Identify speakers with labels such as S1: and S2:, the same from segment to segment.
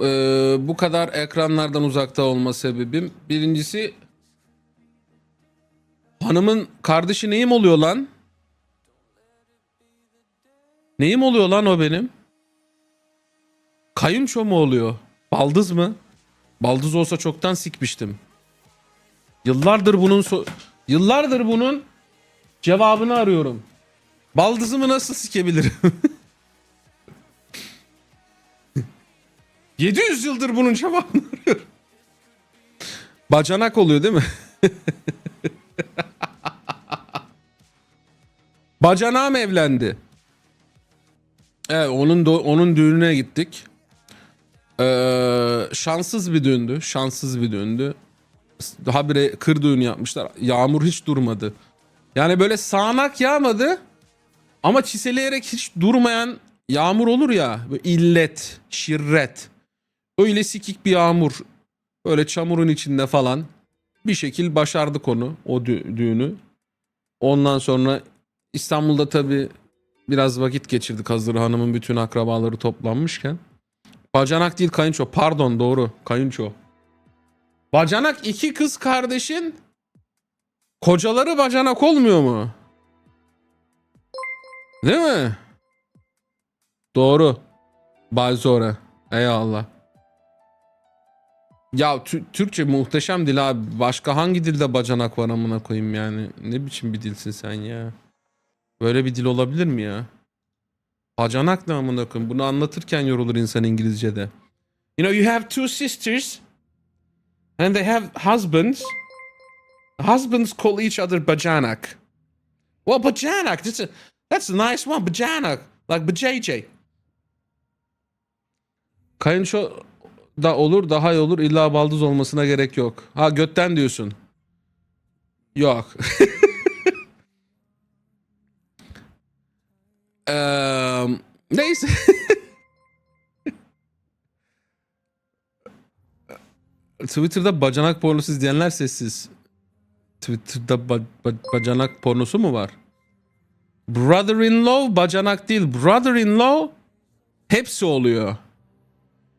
S1: e, bu kadar ekranlardan uzakta olma sebebim. Birincisi hanımın kardeşi neyim oluyor lan? Neyim oluyor lan o benim? Kayınço mu oluyor? Baldız mı? Baldız olsa çoktan sikmiştim. Yıllardır bunun so- yıllardır bunun cevabını arıyorum. Baldızımı nasıl sikebilirim? 700 yıldır bunun cevabını arıyorum. Bacanak oluyor değil mi? Bacanağım evlendi. Evet onun onun düğününe gittik. Ee, şanssız bir düğündü. Şanssız bir düğündü. Daha bir kır düğünü yapmışlar. Yağmur hiç durmadı. Yani böyle sağanak yağmadı. Ama çiseleyerek hiç durmayan yağmur olur ya. Böyle illet, şirret. Öyle sikik bir yağmur. Böyle çamurun içinde falan. Bir şekil başardık onu. O dü- düğünü. Ondan sonra İstanbul'da tabii biraz vakit geçirdik hazır hanımın bütün akrabaları toplanmışken. Bacanak değil kayınço. Pardon doğru. Kayınço. Bacanak iki kız kardeşin kocaları bacanak olmuyor mu? Değil mi? Doğru. Balzora. Eyvallah. Ya Tü- Türkçe muhteşem dil abi. Başka hangi dilde bacanak var amına koyayım yani? Ne biçim bir dilsin sen ya? Böyle bir dil olabilir mi ya? Bacanak ne amına koyayım? Bunu anlatırken yorulur insan İngilizce'de. You know you have two sisters and they have husbands. Husbands call each other bacanak. Well, bacanak, that's a, that's a nice one, bacanak. Like bajj. Kayınço da olur daha iyi olur illa baldız olmasına gerek yok. Ha götten diyorsun. Yok. Eee, neyse. Twitter'da bacanak pornosu izleyenler sessiz. Twitter'da ba- ba- bacanak pornosu mu var? Brother-in-law bacanak değil. Brother-in-law hepsi oluyor.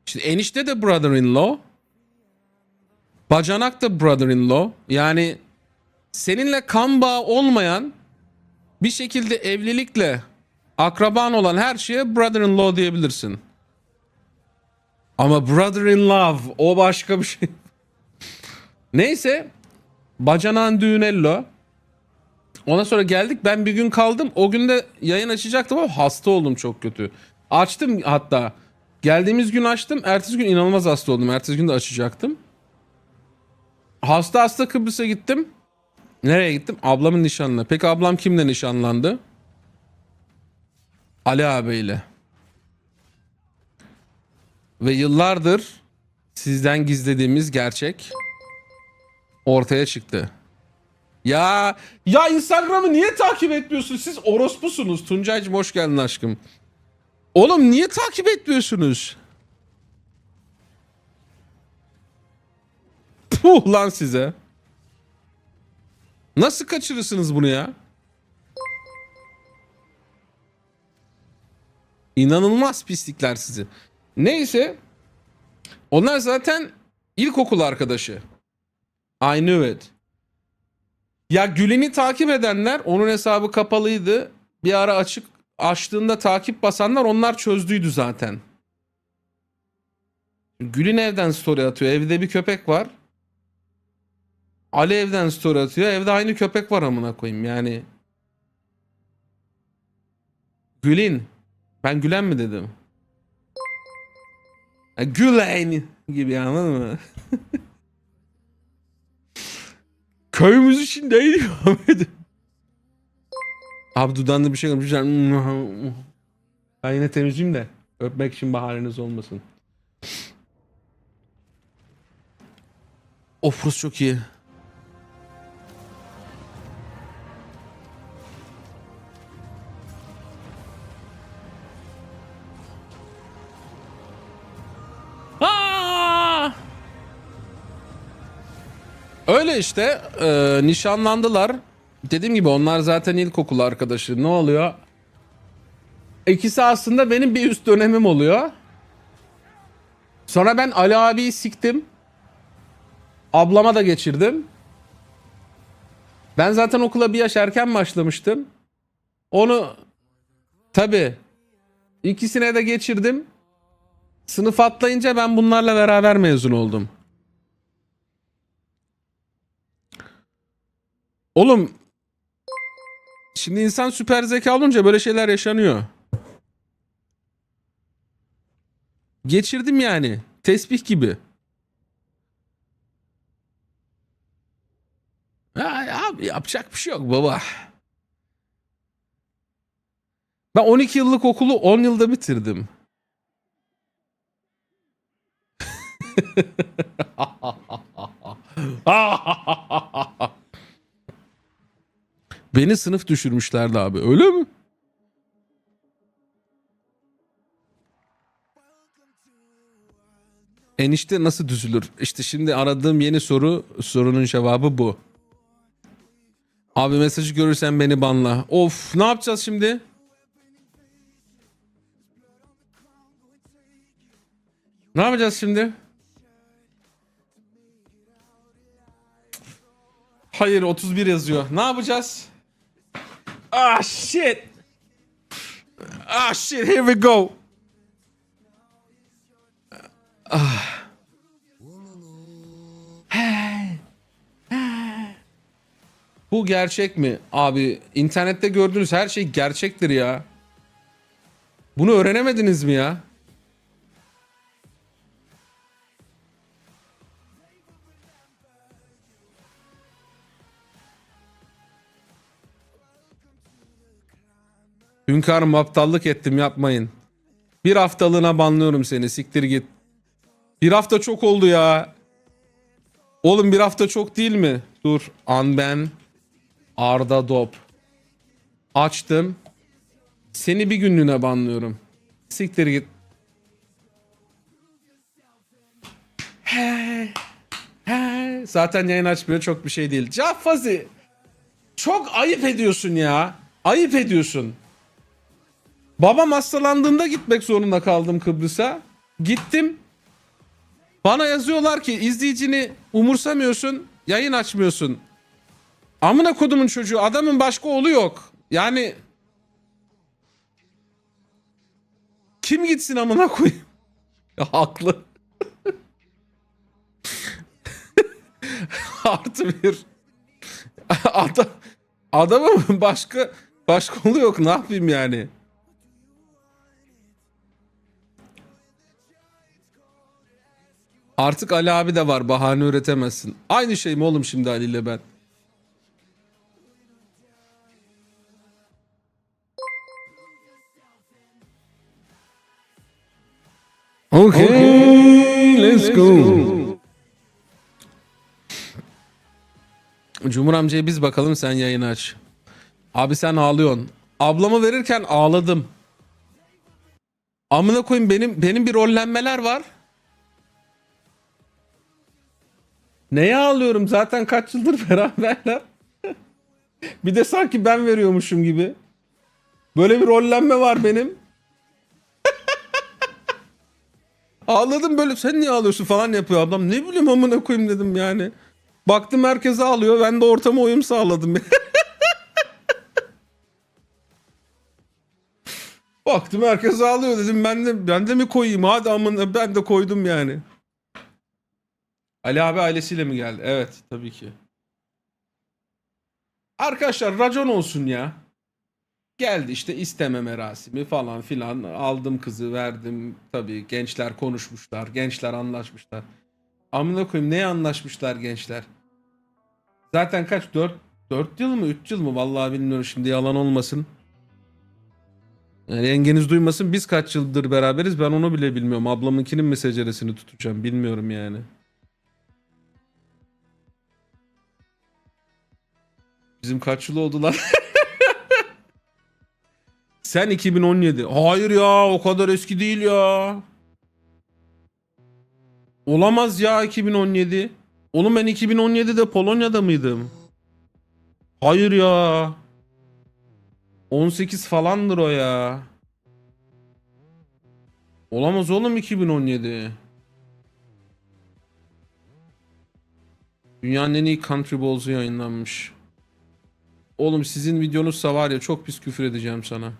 S1: İşte enişte de brother-in-law. Bacanak da brother-in-law. Yani seninle kan bağı olmayan bir şekilde evlilikle akraban olan her şeye brother-in-law diyebilirsin. Ama brother-in-love o başka bir şey. Neyse bacanağın düğünello. Ondan sonra geldik ben bir gün kaldım. O gün de yayın açacaktım ama hasta oldum çok kötü. Açtım hatta. Geldiğimiz gün açtım. Ertesi gün inanılmaz hasta oldum. Ertesi gün de açacaktım. Hasta hasta Kıbrıs'a gittim. Nereye gittim? Ablamın nişanına. Peki ablam kimle nişanlandı? Ali abiyle. Ve yıllardır sizden gizlediğimiz gerçek ortaya çıktı. Ya ya Instagram'ı niye takip etmiyorsunuz? Siz orospusunuz. Tuncaycığım hoş geldin aşkım. Oğlum niye takip etmiyorsunuz? Puh lan size. Nasıl kaçırırsınız bunu ya? İnanılmaz pislikler sizi. Neyse. Onlar zaten ilkokul arkadaşı. I knew it. Ya Gülen'i takip edenler onun hesabı kapalıydı. Bir ara açık açtığında takip basanlar onlar çözdüydü zaten. Gül'ün evden story atıyor. Evde bir köpek var. Ali evden story atıyor. Evde aynı köpek var amına koyayım yani. Gül'in. Ben Gülen mi dedim? Gülen gibi anladın mı? Köyümüz için değil Ahmet. Abi dudağında bir şey yapmışlar. Ben yine temizleyeyim de öpmek için bahaneniz olmasın. Of Rus çok iyi. Aa! Öyle işte e, nişanlandılar. Dediğim gibi onlar zaten ilkokul arkadaşı. Ne oluyor? İkisi aslında benim bir üst dönemim oluyor. Sonra ben Ali abiyi siktim. Ablama da geçirdim. Ben zaten okula bir yaş erken başlamıştım. Onu tabi ikisine de geçirdim. Sınıf atlayınca ben bunlarla beraber mezun oldum. Oğlum şimdi insan süper zeka olunca böyle şeyler yaşanıyor. Geçirdim yani. Tesbih gibi. Ya, ya, yapacak bir şey yok baba. Ben 12 yıllık okulu 10 yılda bitirdim. Beni sınıf düşürmüşlerdi abi. Öyle mi? Enişte nasıl düzülür? İşte şimdi aradığım yeni soru, sorunun cevabı bu. Abi mesajı görürsen beni banla. Of ne yapacağız şimdi? Ne yapacağız şimdi? Hayır 31 yazıyor. Ne yapacağız? Ah shit. Ah shit here we go. Bu gerçek mi? Abi internette gördüğünüz her şey gerçektir ya. Bunu öğrenemediniz mi ya? Hünkârım aptallık ettim yapmayın. Bir haftalığına banlıyorum seni siktir git. Bir hafta çok oldu ya. Oğlum bir hafta çok değil mi? Dur. Anben. Arda Dop. Açtım. Seni bir günlüğüne banlıyorum. Siktir git. He, he. Zaten yayın açmıyor çok bir şey değil. Caffazi. Çok ayıp ediyorsun ya. Ayıp ediyorsun. Babam hastalandığında gitmek zorunda kaldım Kıbrıs'a. Gittim. Bana yazıyorlar ki izleyicini umursamıyorsun, yayın açmıyorsun. Amına kodumun çocuğu adamın başka oğlu yok. Yani kim gitsin amına koyayım? Ya, haklı. Artı bir. Adam, adamın başka başka oğlu yok ne yapayım yani? Artık Ali abi de var bahane üretemezsin. Aynı şey mi oğlum şimdi Ali ile ben? Okay, let's go. Cumhur amcaya biz bakalım sen yayını aç. Abi sen ağlıyorsun. Ablamı verirken ağladım. Amına koyayım benim benim bir rollenmeler var. Neye ağlıyorum? Zaten kaç yıldır beraberler. bir de sanki ben veriyormuşum gibi. Böyle bir rollenme var benim. Ağladım böyle sen niye ağlıyorsun falan yapıyor adam. Ne bileyim amına koyayım dedim yani. Baktım herkes ağlıyor ben de ortama uyum sağladım. Baktım herkes ağlıyor dedim ben de ben de mi koyayım hadi amına ben de koydum yani. Ali abi ailesiyle mi geldi? Evet tabii ki. Arkadaşlar racon olsun ya. Geldi işte isteme merasimi falan filan. Aldım kızı verdim. Tabii gençler konuşmuşlar. Gençler anlaşmışlar. Amına koyayım neye anlaşmışlar gençler? Zaten kaç? 4, 4 yıl mı? 3 yıl mı? Vallahi bilmiyorum şimdi yalan olmasın. Yani yengeniz duymasın biz kaç yıldır beraberiz ben onu bile bilmiyorum. Ablamınkinin mi seceresini tutacağım bilmiyorum yani. Bizim kaç yıl oldu lan? Sen 2017. Hayır ya o kadar eski değil ya. Olamaz ya 2017. Oğlum ben 2017'de Polonya'da mıydım? Hayır ya. 18 falandır o ya. Olamaz oğlum 2017. Dünyanın en iyi country balls'u yayınlanmış. Oğlum sizin videonuzsa var ya çok pis küfür edeceğim sana.